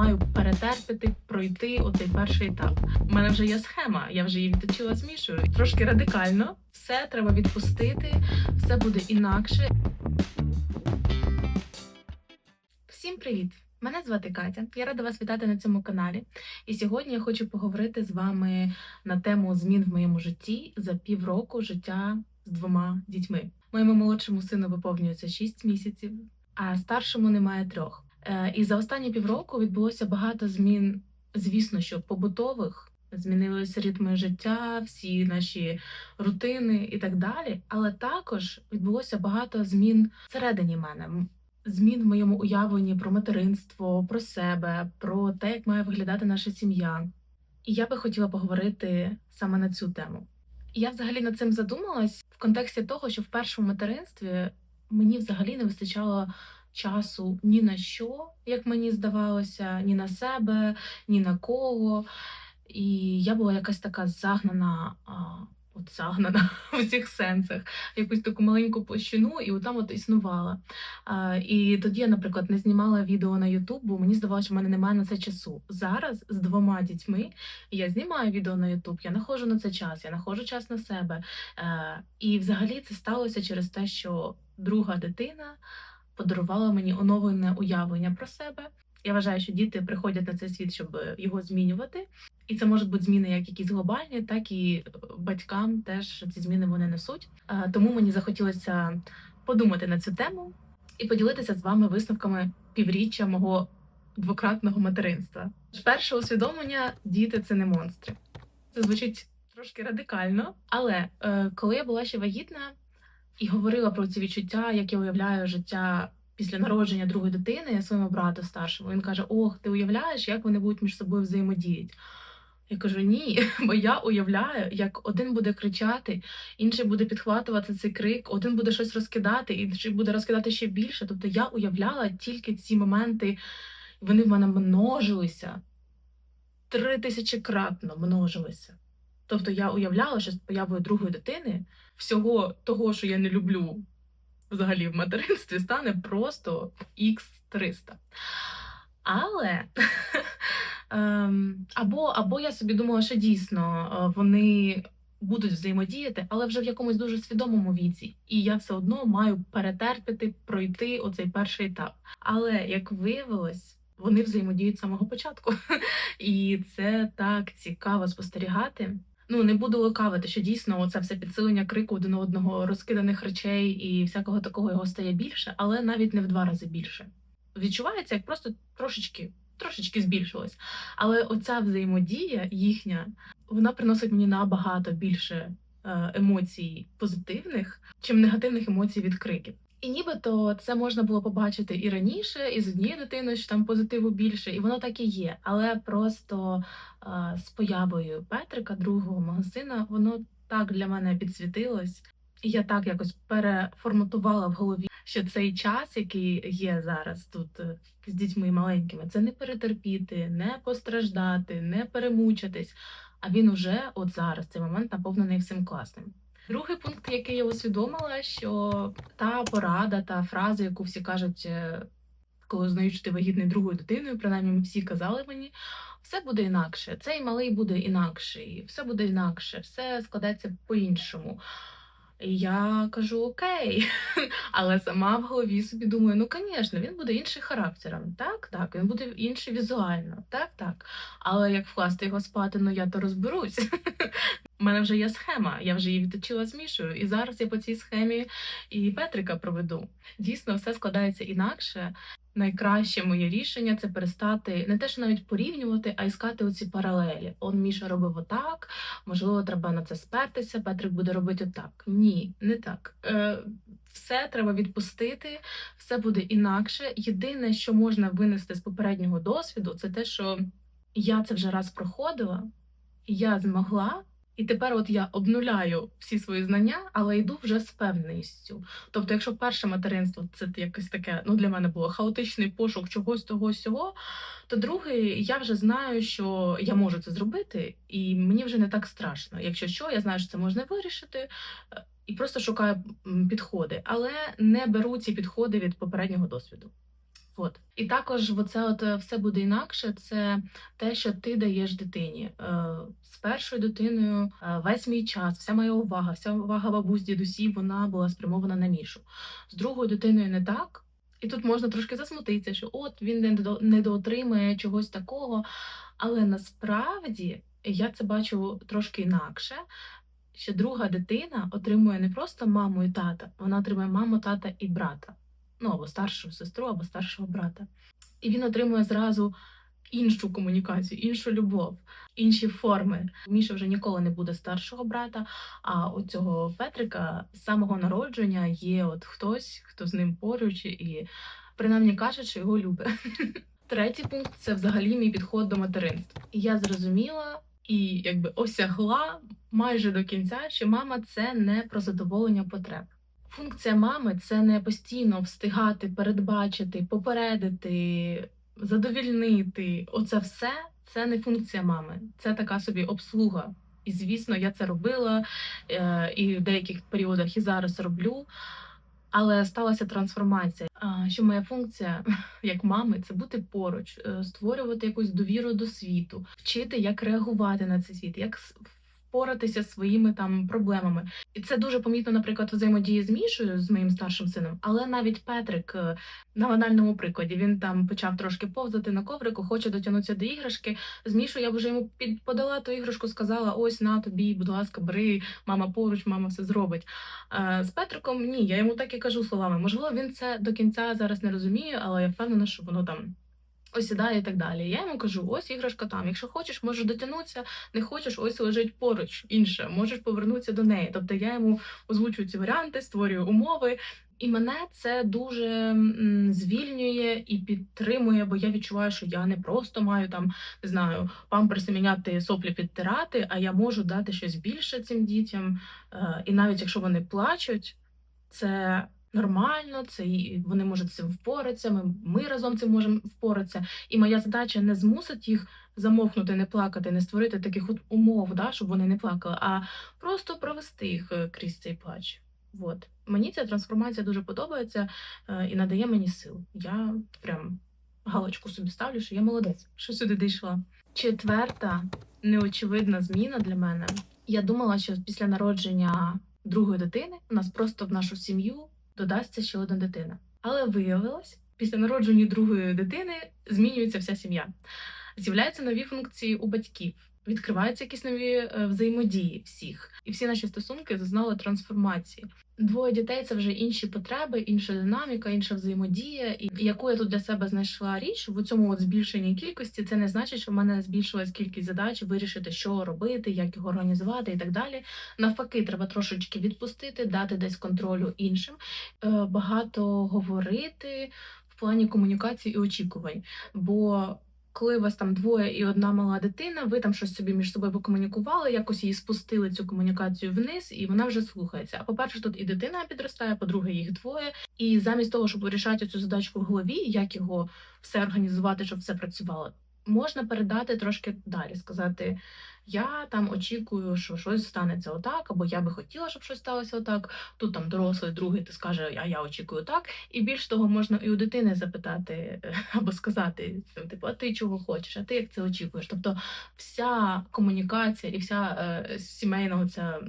маю перетерпіти, пройти оцей перший етап. У мене вже є схема, я вже її відточила з Мішою. Трошки радикально. Все треба відпустити, все буде інакше. Всім привіт! Мене звати Катя. Я рада вас вітати на цьому каналі. І сьогодні я хочу поговорити з вами на тему змін в моєму житті за півроку життя з двома дітьми. Моєму молодшому сину виповнюється 6 місяців, а старшому немає трьох. Е, І за останні півроку відбулося багато змін, звісно, що побутових. Змінилися ритми життя, всі наші рутини і так далі. Але також відбулося багато змін всередині мене. Змін в моєму уявленні про материнство, про себе, про те, як має виглядати наша сім'я. І я би хотіла поговорити саме на цю тему. Я взагалі над цим задумалась в контексті того, що в першому материнстві мені взагалі не вистачало часу ні на що, як мені здавалося, ні на себе, ні на кого. І я була якась така загнана, а, от загнана в усіх сенсах, якусь таку маленьку площину, і отам от існувала. А, і тоді я, наприклад, не знімала відео на YouTube, бо мені здавалося, що в мене немає на це часу. Зараз з двома дітьми я знімаю відео на YouTube, я знаходжу на це час, я знаходжу час на себе. Е, і взагалі це сталося через те, що друга дитина подарувала мені оновлене уявлення про себе. Я вважаю, що діти приходять на цей світ, щоб його змінювати. І це можуть бути зміни як якісь глобальні, так і батькам теж ці зміни вони несуть. Е, Тому мені захотілося подумати на цю тему і поділитися з вами висновками півріччя мого двократного материнства. Перше усвідомлення діти це не монстри. Це звучить трошки радикально, але е, коли я була ще вагітна і говорила про ці відчуття, як я уявляю життя після народження другої дитини своєму брату старшому, він каже: Ох, ти уявляєш, як вони будуть між собою взаємодіяти? Я кажу, ні, бо я уявляю, як один буде кричати, інший буде підхватувати цей крик, один буде щось розкидати, інший буде розкидати ще більше. Тобто я уявляла тільки ці моменти, вони в мене множилися три тисячекратно множилися. Тобто я уявляла, що з появою другої дитини всього того, що я не люблю взагалі в материнстві, стане просто x 300 Але ем, або, або я собі думала, що дійсно е, вони будуть взаємодіяти, але вже в якомусь дуже свідомому віці. І я все одно маю перетерпіти, пройти оцей перший етап. Але як виявилось, вони взаємодіють з самого початку. І це так цікаво спостерігати. Ну, не буду лукавити, що дійсно оце все підсилення крику один одного, розкиданих речей і всякого такого його стає більше, але навіть не в два рази більше. Відчувається, як просто трошечки, трошечки збільшилось. Але оця взаємодія їхня, вона приносить мені набагато більше е, емоцій позитивних, чим негативних емоцій від криків. І нібито це можна було побачити і раніше, і з однією дитиною, що там позитиву більше, і воно так і є. Але просто е, з появою Петрика, другого мого сина, воно так для мене підсвітилось. І я так якось переформатувала в голові, що цей час, який є зараз тут е, з дітьми маленькими, це не перетерпіти, не постраждати, не перемучитись. А він уже от зараз цей момент наповнений всім класним. Другий пункт, який я усвідомила, що та порада, та фраза, яку всі кажуть, е, коли знають, що ти вагітний другою дитиною, принаймні всі казали мені, все буде інакше. Цей малий буде інакший, все буде інакше, все складеться по-іншому. І я кажу окей, але сама в голові собі думаю, ну звісно, він буде інший характером. Так, так, він буде інший візуально, так, так. Але як вкласти його спати, ну я то розберусь. У мене вже є схема, я вже її відточила з Мішою, і зараз я по цій схемі і Петрика проведу. Дійсно, все складається інакше. Найкраще моє рішення це перестати не те, що навіть порівнювати, а іскати оці паралелі. Он Міша робив отак, можливо, треба на це спертися. Петрик буде робити отак. Ні, не так. Е, все треба відпустити, все буде інакше. Єдине, що можна винести з попереднього досвіду, це те, що я це вже раз проходила, я змогла. І тепер от я обнуляю всі свої знання, але йду вже з впевненістю. Тобто, якщо перше материнство це якесь таке, ну для мене було хаотичний пошук чогось того сього, то другий я вже знаю, що я можу це зробити, і мені вже не так страшно. Якщо що, я знаю, що це можна вирішити, е, і просто шукаю підходи, але не беру ці підходи від попереднього досвіду. От. І також оце от е, все буде інакше. Це те, що ти даєш дитині. Е, З першою дитиною е, весь мій час, вся моя увага, вся увага бабусь, дідусів, вона була спрямована на Мішу. З другою дитиною не так. І тут можна трошки засмутитися, що от він не до- недоотримує чогось такого. Але насправді я це бачу трошки інакше. Що друга дитина отримує не просто маму і тата, вона отримує маму, тата і брата. Ну або старшу сестру, або старшого брата. І він отримує зразу іншу комунікацію, іншу любов, інші форми. Міша вже ніколи не буде старшого брата. А у цього Петрика з самого народження є от хтось, хто з ним поруч, і принаймні каже, що його любить. Третій пункт це взагалі мій підход до материнства. Я зрозуміла і якби осягла майже до кінця, що мама це не про задоволення потреб. Функція мами це не постійно встигати, передбачити, попередити, задовільнити. Оце все це не функція мами, це така собі обслуга. І звісно, я це робила е, і в деяких періодах і зараз роблю. Але сталася трансформація. Що моя функція як мами це бути поруч, е, створювати якусь довіру до світу, вчити, як реагувати на цей світ, як впоратися своїми там проблемами. І це дуже помітно, наприклад, взаємодії з Мішою, з моїм старшим сином. Але навіть Петрик е, на банальному прикладі він там почав трошки повзати на коврику, хоче дотягнутися до іграшки. З Мішою я б вже йому під подала ту іграшку, сказала: ось на тобі, будь ласка, бери, мама поруч, мама все зробить. Е, З Петриком ні, я йому так і кажу словами. Можливо, він це до кінця зараз не розуміє, але я впевнена, що воно там. Осідає і так далі. Я йому кажу: ось іграшка там. Якщо хочеш, можеш дотягнутися, не хочеш, ось лежить поруч інша, можеш повернутися до неї. Тобто я йому озвучую ці варіанти, створюю умови, і мене це дуже звільнює і підтримує, бо я відчуваю, що я не просто маю там не знаю памперси міняти соплі підтирати, а я можу дати щось більше цим дітям. Е, І навіть якщо вони плачуть, це нормально, це вони можуть цим впоратися. Ми, ми разом цим можемо впоратися. І моя задача не змусити їх замовкнути, не плакати, не створити таких от умов, да, щоб вони не плакали, а просто провести їх е, крізь цей плач. От. Мені ця трансформація дуже подобається е, і надає мені сил. Я прям галочку собі ставлю, що я молодець, що сюди дійшла. Четверта неочевидна зміна для мене. Я думала, що після народження другої дитини у нас просто в нашу сім'ю додасться ще одна дитина. Але виявилось, після народження другої дитини змінюється вся сім'я. З'являються нові функції у батьків, відкриваються якісь нові е, взаємодії всіх, і всі наші стосунки зазнали трансформації. Двоє дітей це вже інші потреби, інша динаміка, інша взаємодія. І яку я тут для себе знайшла річ в цьому от збільшенні кількості, це не значить, що в мене збільшилась кількість задач, вирішити, що робити, як його організувати і так далі. Навпаки, треба трошечки відпустити, дати десь контролю іншим, е, багато говорити в плані комунікації і очікувань. Бо коли у вас там двоє і одна мала дитина, ви там щось собі між собою покомунікували, якось її спустили цю комунікацію вниз, і вона вже слухається. А по-перше, тут і дитина підростає, по-друге, їх двоє. І замість того, щоб вирішати цю задачку в голові, як його все організувати, щоб все працювало, можна передати трошки далі, сказати. Я там очікую, що щось станеться отак, або я би хотіла, щоб щось сталося отак. Тут там дорослий другий ти скаже, а я очікую так. І більш того, можна і у дитини запитати або сказати, типу, а ти чого хочеш, а ти як це очікуєш? Тобто вся комунікація і вся е, сімейного ця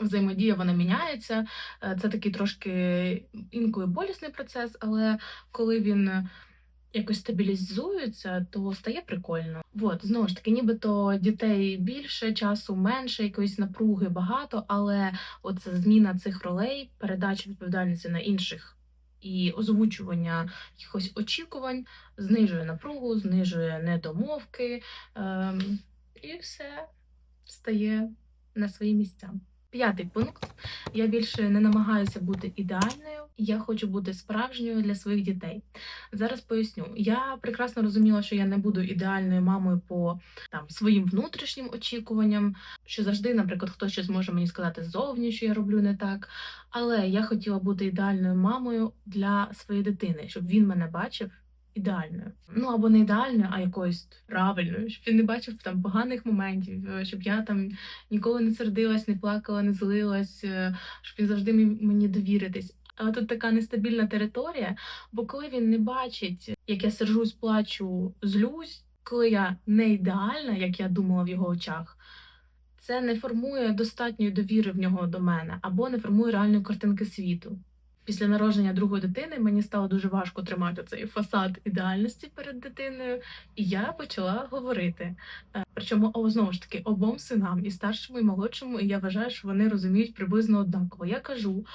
взаємодія вона міняється. Е, Це такий трошки інколи болісний процес, але коли він. Якось стабілізується, то стає прикольно. От знову ж таки, нібито дітей більше, часу менше, якоїсь напруги багато, але оця зміна цих ролей, передача відповідальності на інших і озвучування якихось очікувань знижує напругу, знижує недомовки, ем, і все стає на свої місця. П'ятий пункт. Я більше не намагаюся бути ідеальною, я хочу бути справжньою для своїх дітей. Зараз поясню. Я прекрасно розуміла, що я не буду ідеальною мамою по там своїм внутрішнім очікуванням, що завжди, наприклад, хтось щось може мені сказати ззовні, що я роблю не так. Але я хотіла бути ідеальною мамою для своєї дитини, щоб він мене бачив ідеальною. Ну або не ідеальною, а якоюсь правильною, щоб він не бачив там поганих моментів, е, щоб я там ніколи не сердилась, не плакала, не злилась, е, щоб він завжди мені довіритись. Але тут така нестабільна територія, бо коли він не бачить, як я сержусь, плачу, злюсь, коли я не ідеальна, як я думала в його очах, це не формує достатньої довіри в нього до мене або не формує реальної картинки світу. Після народження другої дитини мені стало дуже важко тримати цей фасад ідеальності перед дитиною, і я почала говорити. Е, Причому знову ж таки обом синам, і старшому, і молодшому, і я вважаю, що вони розуміють приблизно однаково. Я кажу,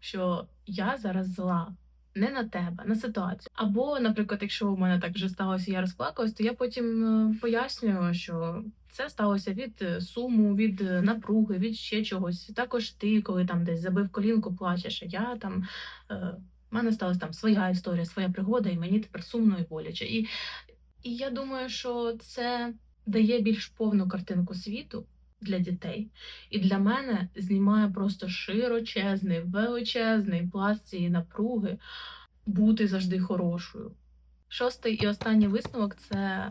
що я зараз зла. Не на тебе, на ситуацію. Або, наприклад, якщо у мене так вже сталося, я розплакалась, то я потім е, пояснюю, що це сталося від е, суму, від е, напруги, від ще чогось. Також ти, коли там десь забив колінку, плачеш, а я там в мене сталася там своя історія, своя пригода, і мені тепер сумно і боляче. І, і я думаю, що це дає більш повну картинку світу для дітей. І для мене знімає просто широчезний, величезний пласт цієї напруги бути завжди хорошою. Шостий і останній висновок це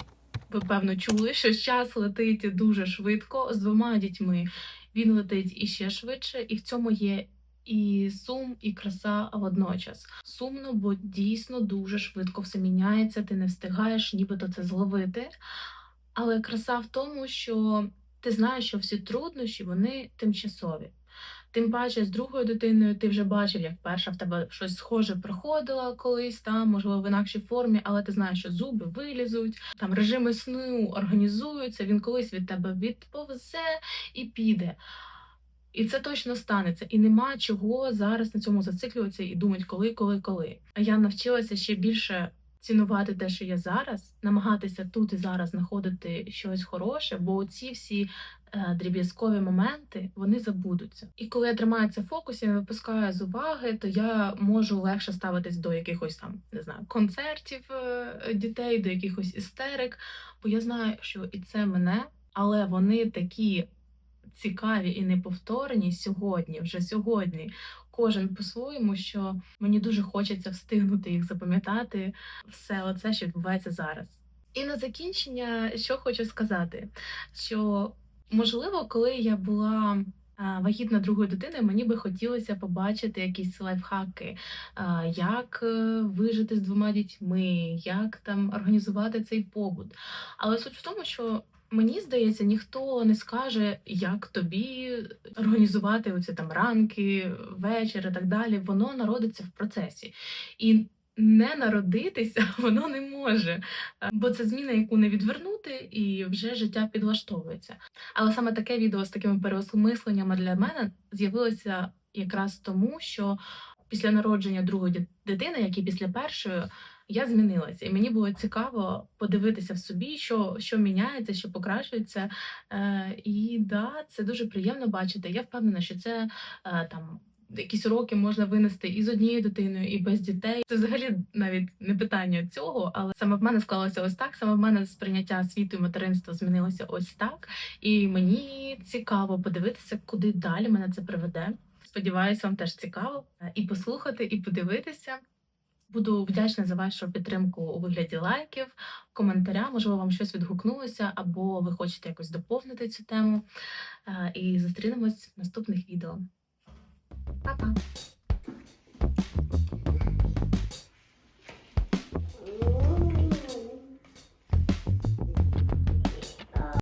ви певно чули, що час летить дуже швидко з двома дітьми. Він летить іще швидше, і в цьому є і сум, і краса водночас. Сумно, бо дійсно дуже швидко все міняється, ти не встигаєш нібито це зловити. Але краса в тому, що ти знаєш, що всі труднощі вони тимчасові. Тим паче з другою дитиною ти вже бачив, як перша в тебе щось схоже проходила колись там, можливо, в інакшій формі, але ти знаєш, що зуби вилізуть, там режими сну організуються, він колись від тебе відповзе і піде. І це точно станеться. І нема чого зараз на цьому зациклюватися і думати, коли, коли, коли. А я навчилася ще більше цінувати те, що є зараз, намагатися тут і зараз знаходити щось хороше, бо ці всі е, дріб'язкові моменти вони забудуться. І коли я тримаю це в фокусі, не випускаю з уваги, то я можу легше ставитись до якихось там не знаю концертів е, дітей, до якихось істерик. Бо я знаю, що і це мене, але вони такі цікаві і неповторні сьогодні, вже сьогодні. Кожен по-своєму, що мені дуже хочеться встигнути їх запам'ятати все оце, що відбувається зараз. І на закінчення, що хочу сказати, що можливо, коли я була вагітна другою дитиною, мені би хотілося побачити якісь лайфхаки, як е, вижити з двома дітьми, як там організувати цей побут. Але суть в тому, що Мені здається, ніхто не скаже, як тобі організувати оці там ранки, вечір і так далі. Воно народиться в процесі. І не народитися воно не може, бо це зміна, яку не відвернути, і вже життя підлаштовується. Але саме таке відео з такими переосмисленнями для мене з'явилося якраз тому, що після народження другої дитини, як і після першої, я змінилася, і мені було цікаво подивитися в собі, що, що міняється, що покращується. Е, і да, це дуже приємно бачити. Я впевнена, що це е, там. Якісь уроки можна винести і з однією дитиною, і без дітей. Це взагалі навіть не питання цього, але саме в мене склалося ось так. Саме в мене сприйняття світу і материнства змінилося ось так. І мені цікаво подивитися, куди далі мене це приведе. Сподіваюсь, вам теж цікаво е, і послухати, і подивитися. Буду вдячна за вашу підтримку у вигляді лайків, коментаря. Можливо, вам щось відгукнулося, або ви хочете якось доповнити цю тему. Е, І зустрінемось в наступних відео. Па-па!